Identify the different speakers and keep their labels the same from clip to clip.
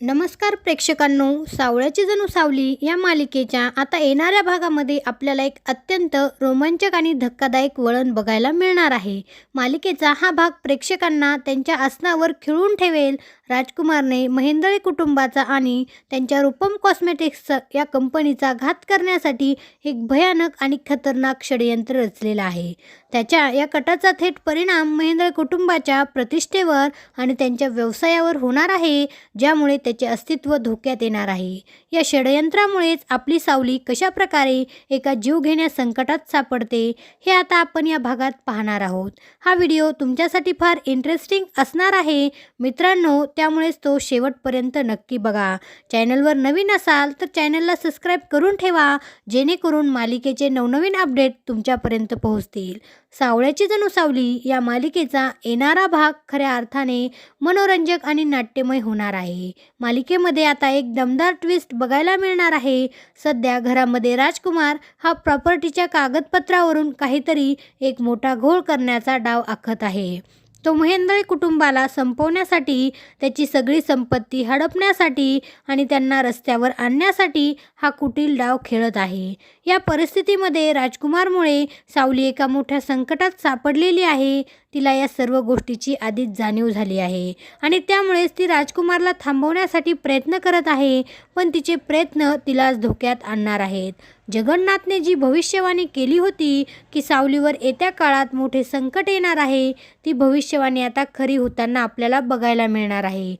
Speaker 1: नमस्कार प्रेक्षकांनो सावळ्याची जणू सावली या मालिकेच्या आता येणाऱ्या भागामध्ये आपल्याला एक अत्यंत रोमांचक आणि धक्कादायक वळण बघायला मिळणार आहे. मालिकेचा हा भाग प्रेक्षकांना त्यांच्या आसनावर खिळून ठेवेल. राजकुमारने महेंदळे कुटुंबाचा आणि त्यांच्या रूपम कॉस्मेटिक्स या कंपनीचा घात करण्यासाठी एक भयानक आणि खतरनाक षडयंत्र रचलेलं आहे. त्याच्या या कटाचा थेट परिणाम महेंद्र कुटुंबाच्या प्रतिष्ठेवर आणि त्यांच्या व्यवसायावर होणार आहे ज्यामुळे त्याचे अस्तित्व धोक्यात येणार आहे. या षडयंत्रामुळेच आपली सावली कशा प्रकारे एका जीवघेण्या संकटात सापडते हे आता आपण या भागात पाहणार आहोत. हा व्हिडिओ तुमच्यासाठी फार इंटरेस्टिंग असणार आहे. मित्रांनो त्यामुळेच तो शेवटपर्यंत नक्की बघा. चॅनलवर नवीन असाल तर चॅनलला सबस्क्राईब करून ठेवा जेणेकरून मालिकेचे नवनवीन अपडेट तुमच्यापर्यंत पोहोचतील. सावळ्याची जणू सावली या मालिकेचा येणारा भाग खऱ्या अर्थाने मनोरंजक आणि नाट्यमय होणार आहे. मालिकेमध्ये आता एक दमदार ट्विस्ट बघायला मिळणार आहे. सध्या घरामध्ये राजकुमार हा प्रॉपर्टीच्या कागदपत्रावरून काहीतरी एक मोठा घोळ करण्याचा डाव आखत आहे. तो महेंद्र कुटुंबाला संपवण्यासाठी त्याची सगळी संपत्ती हडपण्यासाठी आणि त्यांना रस्त्यावर आणण्यासाठी हा कुटील डाव खेळत आहे. या परिस्थितीमध्ये राजकुमारमुळे सावली एका मोठ्या संकटात सापडलेली आहे. तिला या सर्व गोष्टीची आधीच जाणीव झाली आहे आणि त्यामुळेच ती राजकुमारला थांबवण्यासाठी प्रयत्न करत आहे पण तिचे प्रयत्न तिलाच धोक्यात आणणार आहेत. जगन्नाथने जी भविष्यवाणी केली होती की सावलीवर येत्या काळात मोठे संकट येणार आहे ती भविष्यवाणी आता खरी होताना आपल्याला बघायला मिळणार आहे.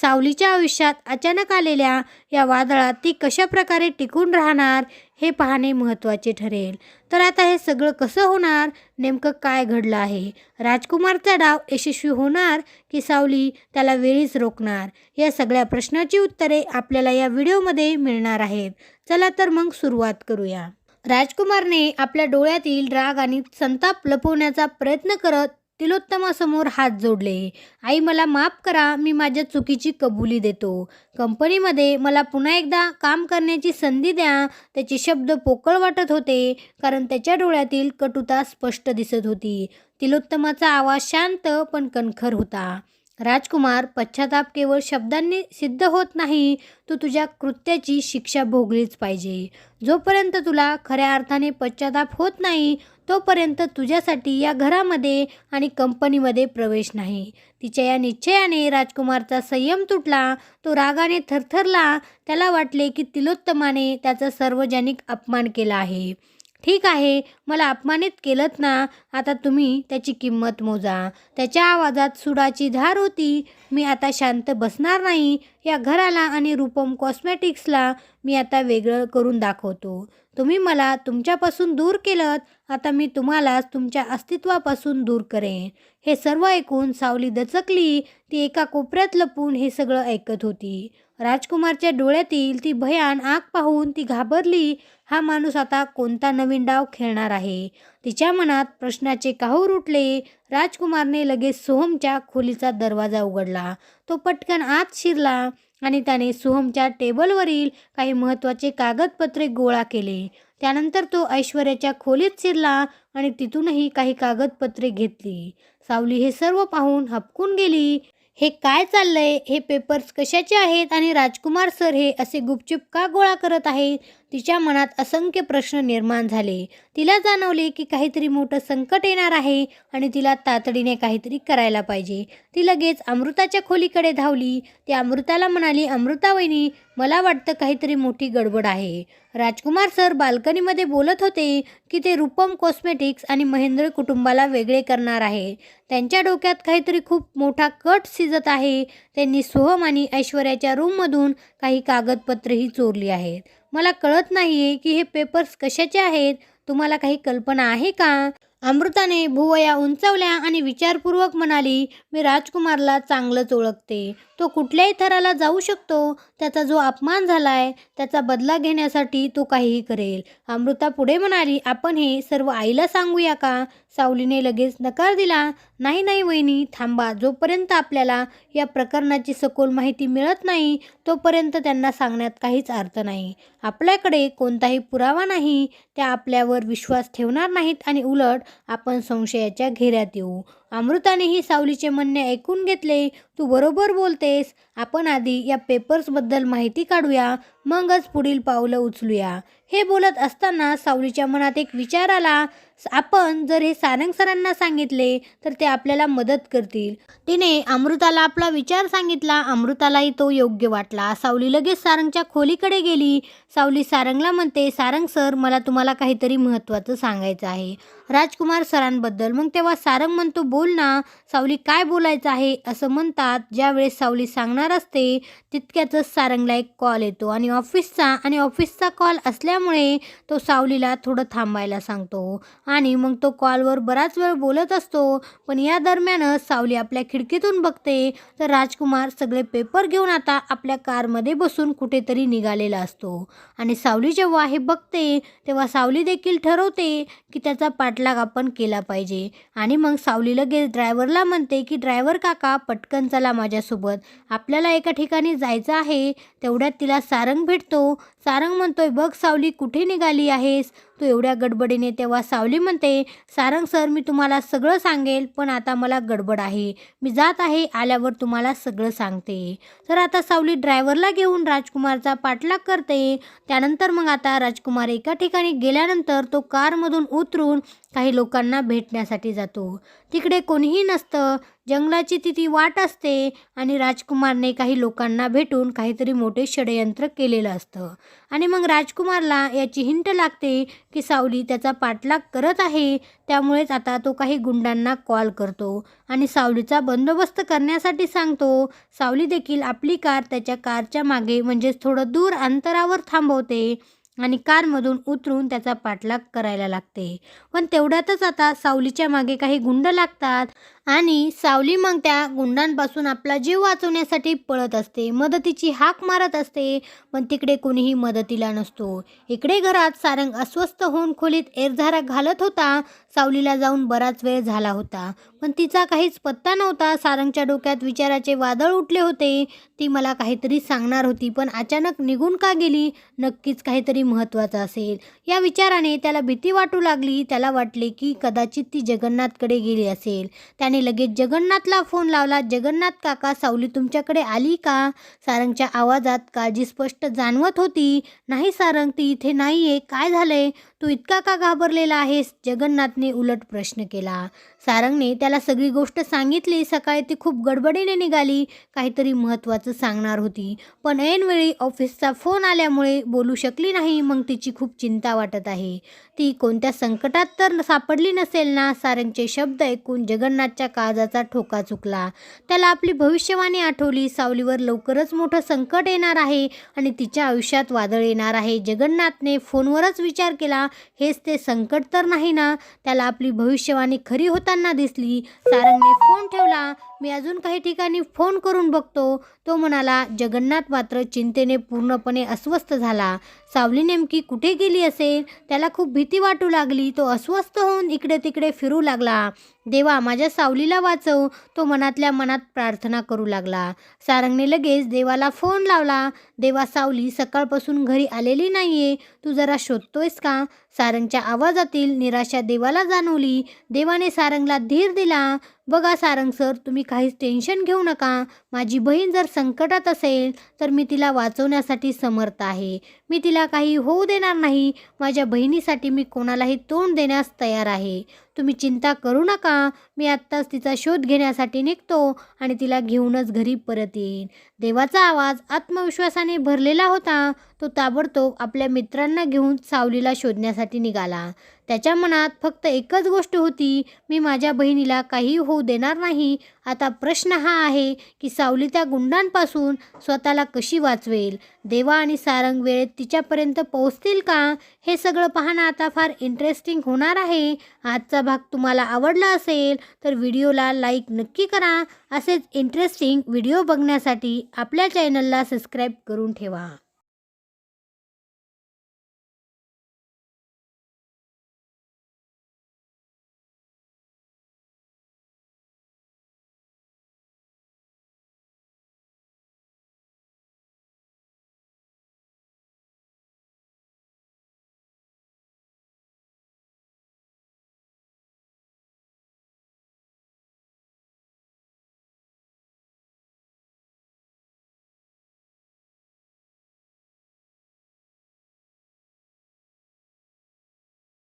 Speaker 1: सावलीच्या आयुष्यात अचानक आलेल्या या वादळात ती कशा प्रकारे टिकून राहणार हे पाहणे महत्त्वाचे ठरेल. तर आता हे सगळं कसं होणार? नेमकं काय घडलं आहे? राजकुमारचा डाव यशस्वी होणार की सावली त्याला वेळीच रोखणार? या सगळ्या प्रश्नाची उत्तरे आपल्याला या व्हिडिओमध्ये मिळणार आहेत. चला तर मग सुरुवात करूया. राजकुमारने आपल्या डोळ्यातील राग आणि संताप लपवण्याचा प्रयत्न करत तिलोत्तमासमोर हात जोडले. आई मला माफ करा मी माझ्या चुकीची कबुली देतो. कंपनीमध्ये मला पुन्हा एकदा काम करण्याची संधी द्या. त्याचे शब्द पोकळ वाटत होते कारण त्याच्या डोळ्यातील कटुता स्पष्ट दिसत होती. तिलोत्तमाचा आवाज शांत पण कणखर होता. राजकुमार पश्चाताप केवळ शब्दांनी सिद्ध होत नाही तू तुझ्या कृत्याची शिक्षा भोगलीच पाहिजे. जोपर्यंत तुला खऱ्या अर्थाने पश्चाताप होत नाही तोपर्यंत तुझ्यासाठी या घरामध्ये आणि कंपनीमध्ये प्रवेश नाही. तिच्या या निश्चयाने राजकुमारचा संयम तुटला तो रागाने थरथरला. त्याला वाटले की तिलोत्तमाने त्याचा सार्वजनिक अपमान केला आहे. ठीक आहे मला अपमानित केलंत ना. आता तुम्ही त्याची किंमत मोजा. त्याच्या आवाजात सुडाची धार होती. मी आता शांत बसणार नाही. या घराला आणि रूपम कॉस्मॅटिक्सला मी आता वेगळं करून दाखवतो. तुम्ही मला तुमच्यापासून दूर केलं आता मी तुम्हालाच तुमच्या अस्तित्वापासून दूर करेन. हे सर्व ऐकून सावली दचकली. ती एका कोपऱ्यात लपून हे सगळं ऐकत होती. राजकुमारच्या डोळ्यातील ती भयान आग पाहून ती घाबरली हा माणूस आता कोणता नवीन डाव खेळणार आहे? तिच्या मनात प्रश्नाचे काहूर उठले. राजकुमारने लगेच सोहमच्या खोलीचा दरवाजा उघडला. तो पटकन आत शिरला आणि त्याने सोहमच्या टेबलवरील काही महत्त्वाचे कागदपत्रे गोळा केले. त्यानंतर तो ऐश्वर्याच्या खोलीत शिरला आणि तिथूनही काही कागदपत्रे घेतली. सावली हे सर्व पाहून हपकून गेली. हे काय चाललंय? हे पेपर्स कशाचे आहेत? आणि राजकुमार सर हे असे गुपचूप का गोळा करत आहेत? तिच्या मनात असंख्य प्रश्न निर्माण झाले. तिला जाणवले की काहीतरी मोठं संकट येणार आहे आणि तिला तातडीने काहीतरी करायला पाहिजे. ती लगेच अमृताच्या खोलीकडे धावली. ती अमृताला म्हणाली अमृता वहिनी मला वाटतं काहीतरी मोठी गडबड आहे. राजकुमार सर बाल्कनीमध्ये बोलत होते की ते रूपम कॉस्मेटिक्स आणि महेंद्र कुटुंबाला वेगळे करणार आहे. त्यांच्या डोक्यात काहीतरी खूप मोठा कट शिजत आहे. त्यांनी सोहम आणि ऐश्वर्याच्या रूममधून काही कागदपत्रेही चोरली आहेत. मला कळत नाही आहे की हे पेपर्स कशाचे आहेत? तुम्हाला काही कल्पना आहे का? अमृताने भुवया उंचावल्या आणि विचारपूर्वक म्हणाली मी राजकुमारला चांगलंच ओळखते. तो कुठल्याही थराला जाऊ शकतो. त्याचा जो अपमान झालाय त्याचा बदला घेण्यासाठी तो काहीही करेल. अमृता पुढे म्हणाली आपण हे सर्व आईला सांगूया का? सावलीने लगेच नकार दिला. नाही नाही वहिनी थांबा. जोपर्यंत आपल्याला या प्रकरणाची सखोल माहिती मिळत नाही तोपर्यंत त्यांना सांगण्यात काहीच अर्थ नाही. आपल्याकडे कोणताही पुरावा नाही. त्या आपल्यावर विश्वास ठेवणार नाहीत आणि उलट आपण संशयाच्या घेऱ्यात येऊ. अमृतानेही सावलीचे म्हणणे ऐकून घेतले. तू बरोबर बोलतेस. आपण आधी या पेपर्सबद्दल माहिती काढूया. मगच पुढील पावलं उचलूया. हे बोलत असताना सावलीच्या मनात एक विचार आला. आपण जर हे सारंग सरांना सांगितले तर ते आपल्याला मदत करतील. तिने अमृताला आपला विचार सांगितला. अमृतालाही तो योग्य वाटला. सावली लगेच सारंगच्या खोलीकडे गेली. सावली सारंगला म्हणते सारंग सर मला तुम्हाला काहीतरी महत्त्वाचं सांगायचं आहे. राजकुमार सरांबद्दल. मग तेव्हा सारंग म्हणतो बोल ना सावली काय बोलायचं आहे असं म्हणतात. ज्यावेळेस सावली सांगणार असते तितक्यातच सारंगला एक कॉल येतो आणि ऑफिसचा आणि ऑफिसचा कॉल असल्यामुळे तो सावलीला थोडं थांबायला सांगतो आणि मग तो कॉलवर बराच वेळ बोलत असतो. पण या दरम्यानच सावली आपल्या खिडकीतून बघते. तर राजकुमार सगळे पेपर घेऊन आता आपल्या कारमध्ये बसून कुठेतरी निघालेला असतो. आणि सावली जेव्हा हे बघते तेव्हा सावली देखील ठरवते की त्याचा पाठलाग आपण केला पाहिजे. आणि मग सावलीला लगेच ड्रायव्हरला म्हणते की ड्रायव्हर काका पटकन चला माझ्यासोबत. आपल्याला एका ठिकाणी जायचं आहे तेवढ्यात तिला सारंग भेटतो. सारंग म्हणतोय बघ सावली कुठे निघाली आहेस? तू एवढ्या गडबडीने तेव्हा सावली म्हणते सारंग सर मी तुम्हाला सगळं सांगेल पण आता मला गडबड आहे. मी जात आहे आल्यावर तुम्हाला सगळं सांगते. तर आता सावली ड्रायव्हरला घेऊन राजकुमारचा पाठलाग करते. त्यानंतर मग आता राजकुमार एका ठिकाणी गेल्यानंतर तो कारमधून उतरून काही लोकांना भेटण्यासाठी जातो. तिकडे कोणीही नसतं. जंगलाची तिथे वाट असते आणि राजकुमारने काही लोकांना भेटून काहीतरी मोठे षडयंत्र केलेलं असतं. आणि मग राजकुमारला याची हिंट लागते की सावली त्याचा पाठलाग करत आहे. त्यामुळेच आता तो काही गुंडांना कॉल करतो आणि सावलीचा बंदोबस्त करण्यासाठी सांगतो. सावली देखील आपली कार त्याच्या कारच्या मागे म्हणजेच थोडं दूर अंतरावर थांबवते आणि कारमधून उतरून त्याचा पाठलाग करायला लागते. पण तेवढ्यातच आता सावलीच्या मागे काही गुंड लागतात आणि सावली मग त्या गुंडांपासून आपला जीव वाचवण्यासाठी पळत असते. मदतीची हाक मारत असते पण तिकडे कोणीही मदतीला नसतो. इकडे घरात सारंग अस्वस्थ होऊन खोलीत एरझारा घालत होता. सावलीला जाऊन बराच वेळ झाला होता. पण तिचा काहीच पत्ता नव्हता. सारंगच्या डोक्यात विचाराचे वादळ उठले होते. ती मला काहीतरी सांगणार होती पण अचानक निघून का गेली? नक्कीच काहीतरी महत्त्वाचं असेल. या विचाराने त्याला भीती वाटू लागली. त्याला वाटले की कदाचित ती जगन्नाथकडे गेली असेल. त्याने लगेच जगन्नाथला फोन लावला. जगन्नाथ काका सावली तुमच्याकडे आली का? सारंगच्या आवाजात काळजी स्पष्ट जाणवत होती. नाही सारंग ती इथे नाही आहे काय झालंय? तू इतका का घाबरलेला आहेस? जगन्नाथने उलट प्रश्न केला. सारंगने त्याला सगळी गोष्ट सांगितली. सकाळी ती खूप गडबडीने निघाली. काहीतरी महत्त्वाचं सांगणार होती. पण ऐनवेळी ऑफिसचा फोन आल्यामुळे बोलू शकली नाही. मग तिची खूप चिंता वाटत आहे. ती कोणत्या संकटात तर सापडली नसेल ना? सारंगचे शब्द ऐकून जगन्नाथच्या काळजाचा ठोका चुकला. त्याला आपली भविष्यवाणी आठवली. सावलीवर लवकरच मोठं संकट येणार आहे आणि तिच्या आयुष्यात वादळ येणार आहे. जगन्नाथने फोनवरच विचार केला. हेच ते संकट तर नाही ना? त्याला आपली भविष्यवाणी खरी होताना दिसली. सारंगने फोन ठेवला. मी अजून काही ठिकाणी फोन करून बघतो. तो म्हणाला जगन्नाथ मात्र चिंतेने पूर्णपणे अस्वस्थ झाला. सावली नेमकी कुठे गेली असेल? त्याला खूप भीती वाटू लागली. तो अस्वस्थ होऊन इकडे तिकडे फिरू लागला. देवा माझ्या सावलीला वाचव तो मनातल्या मनात प्रार्थना करू लागला. सारंगने लगेच देवाला फोन लावला. देवा सावली सकाळपासून घरी आलेली नाहीये. तू जरा शोधतोयस का? सारंगच्या आवाजातील निराशा देवाला जाणवली. देवाने सारंगला धीर दिला. बघा सारंग सर तुम्ही काहीच टेन्शन घेऊ नका. माझी बहीण जर संकटात असेल तर मी तिला वाचवण्यासाठी समर्थ आहे. मी तिला काही होऊ देणार नाही. माझ्या बहिणीसाठी मी कोणालाही तोंड देण्यास तयार आहे. तुम्ही चिंता करू नका. मी आत्ताच तिचा शोध घेण्यासाठी निघतो आणि तिला घेऊनच घरी परत येईन. देवाचा आवाज आत्मविश्वासाने भरलेला होता. तो ताबडतोब आपल्या मित्रांना घेऊन सावलीला शोधण्यासाठी निघाला. त्याच्या मनात फक्त एकच गोष्ट होती मी माझ्या बहिणीला काही होऊ देणार नाही. आता प्रश्न हा आहे की सावली त्या गुंडांपासून स्वतःला कशी वाचवेल? देवा आणि सारंग वेळेत तिच्यापर्यंत पोहोचतील का? हे सगळं पाहणं आता फार इंटरेस्टिंग होणार आहे. आजचा भाग तुम्हाला आवडला असेल तर व्हिडिओला लाईक नक्की करा. असेच इंटरेस्टिंग व्हिडिओ बघण्यासाठी आपल्या चॅनलला सबस्क्राईब करून ठेवा.